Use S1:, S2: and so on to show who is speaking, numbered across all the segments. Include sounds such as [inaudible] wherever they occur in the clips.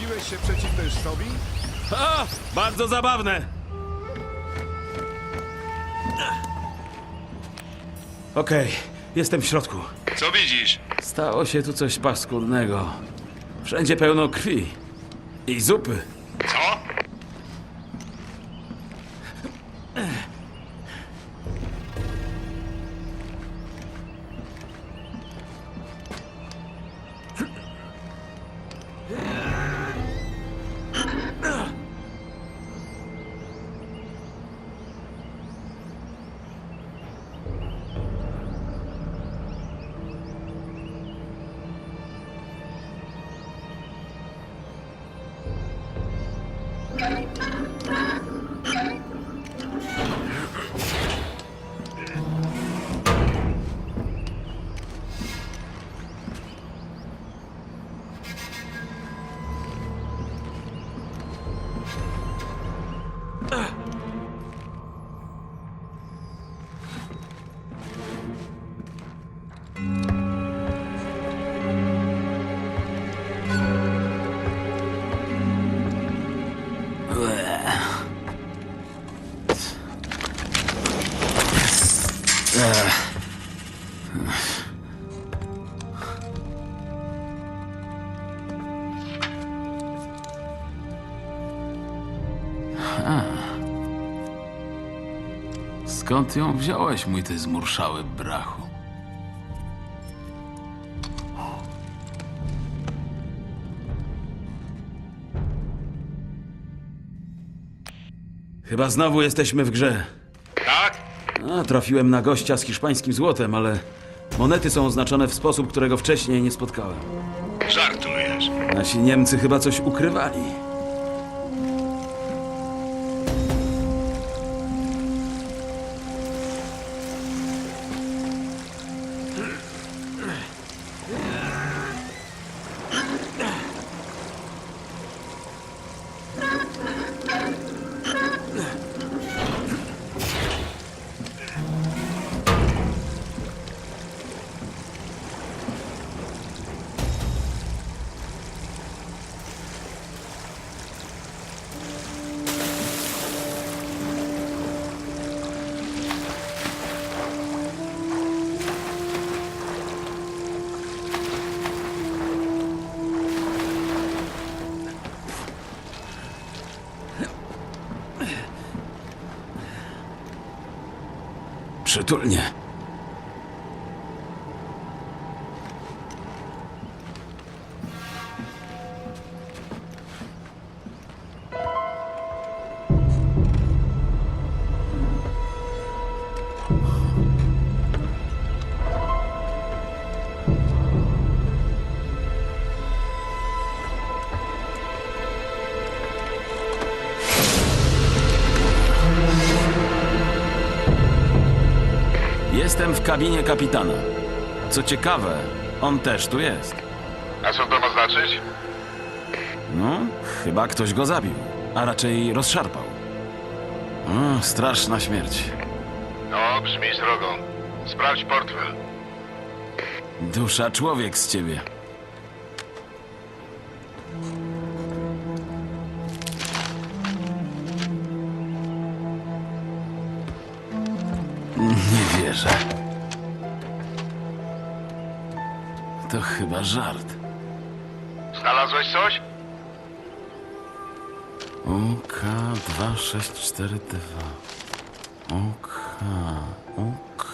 S1: Biłeś się przeciw Tejszcowi?
S2: A, bardzo zabawne. Okej, jestem w środku.
S1: Co widzisz?
S2: Stało się tu coś paskudnego. Wszędzie pełno krwi. I zupy. Skąd ją wziąłeś, mój ty zmurszały brachu? Chyba znowu jesteśmy w grze. A, trafiłem na gościa z hiszpańskim złotem, ale monety są oznaczone w sposób, którego wcześniej nie spotkałem.
S1: Żartujesz.
S2: Nasi Niemcy chyba coś ukrywali. лучше. Jestem w kabinie kapitana. Co ciekawe, on też tu jest.
S1: A co to ma znaczyć?
S2: No, chyba ktoś go zabił, a raczej rozszarpał. Straszna śmierć.
S1: No, brzmi srogo. Sprawdź portfel.
S2: Dusza człowiek z ciebie. Nie wierzę. To chyba żart.
S1: Znalazłeś coś?
S2: UK 2642. UK. UK.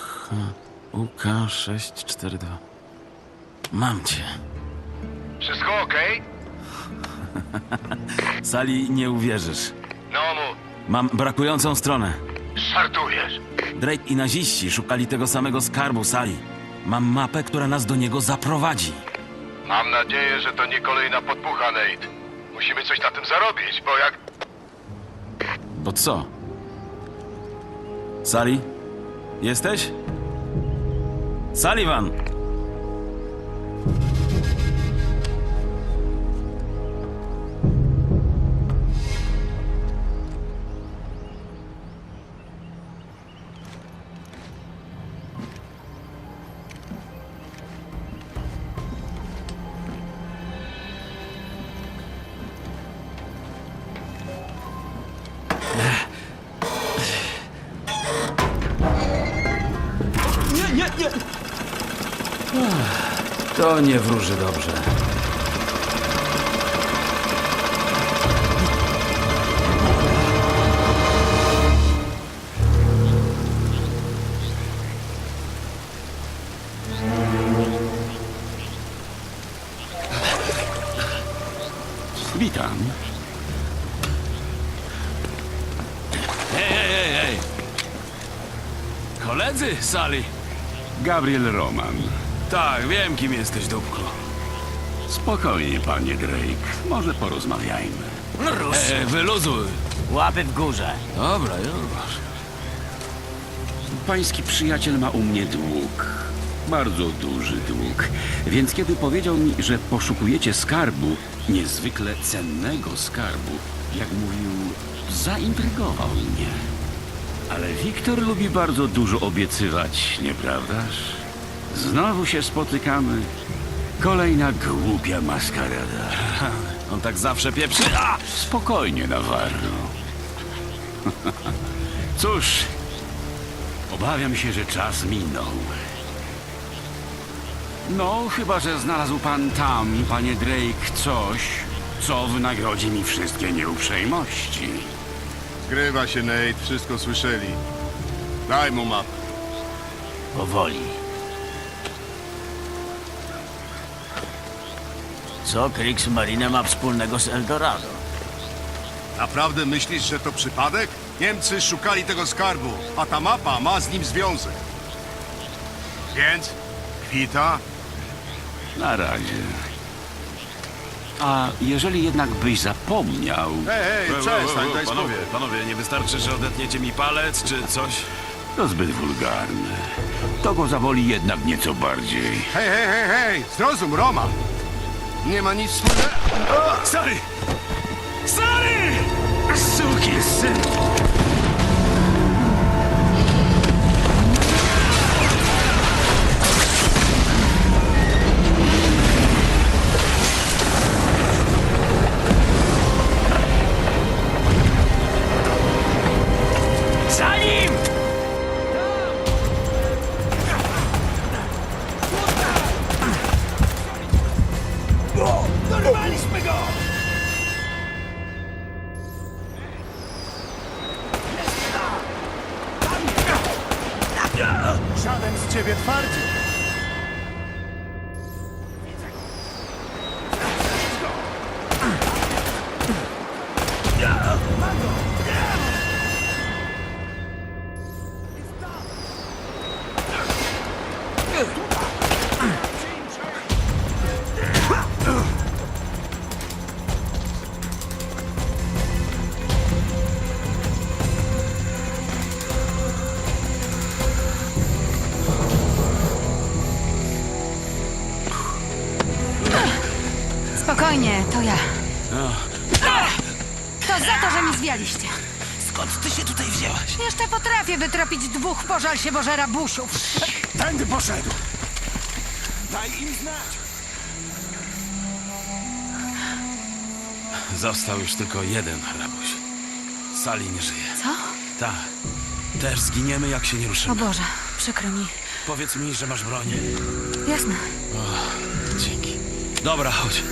S2: UK 642. Mam cię.
S1: Wszystko okej? [laughs]
S2: Sali nie uwierzysz.
S1: No mów.
S2: Mam brakującą stronę.
S1: Żartujesz.
S2: Drake i naziści szukali tego samego skarbu Sali. Mam mapę, która nas do niego zaprowadzi.
S1: Mam nadzieję, że to nie kolejna podpucha, Nate. Musimy coś na tym zarobić, bo jak...
S2: Bo co? Sali? Jesteś? Sullivan! To nie wróży dobrze.
S3: Witam.
S2: Hej, hej, hej, hej! Koledzy, Sali?
S3: Gabriel Roman.
S2: Tak, wiem, kim jesteś, dupku.
S3: Spokojnie, panie Drake. Może porozmawiajmy.
S4: Rusz.
S2: E, wyluzuj.
S4: Łapy w górze.
S2: Dobra, już.
S3: Pański przyjaciel ma u mnie dług. Bardzo duży dług. Więc kiedy powiedział mi, że poszukujecie skarbu, niezwykle cennego skarbu, jak mówił, zaintrygował mnie. Ale Wiktor lubi bardzo dużo obiecywać, nieprawdaż? Znowu się spotykamy. Kolejna głupia maskarada. [laughs]
S2: On tak zawsze pieprzy. A!
S3: Spokojnie, Navarro. [laughs] Cóż, obawiam się, że czas minął. No, chyba, że znalazł pan tam, panie Drake, coś, co wynagrodzi mi wszystkie nieuprzejmości.
S1: Zgrywa się, Nate. Wszystko słyszeli. Daj mu mapę.
S4: Powoli. Co Kriegsmarine ma wspólnego z Eldorado?
S1: Naprawdę myślisz, że to przypadek? Niemcy szukali tego skarbu, a ta mapa ma z nim związek. Więc? Kwita?
S3: Na razie. A jeżeli jednak byś zapomniał...
S1: Hej, hej, przestań, daj
S2: panowie,
S1: spokój.
S2: panowie, nie wystarczy, że odetniecie mi palec, czy coś?
S3: To zbyt wulgarne. To go zaboli jednak nieco bardziej.
S1: Hej, hej, hej, hej! Zrozum, Roma! Nie ma nic wspólnego...
S2: Stary! Stary!
S3: Suki syn!
S5: Spokojnie, to ja. To za to, że mi zwialiście.
S4: Skąd ty się tutaj wzięłaś?
S5: Jeszcze potrafię wytropić dwóch pożal się Bożera busiów.
S1: Tędy poszedł! Daj im znać!
S2: Został już tylko jeden hrabuś. Sali nie żyje.
S5: Co?
S2: Tak. Też zginiemy, jak się nie
S5: O
S2: ruszymy.
S5: Boże, przykro mi.
S2: Powiedz mi, że masz broń.
S5: Jasne.
S2: Dzięki. Dobra, chodź.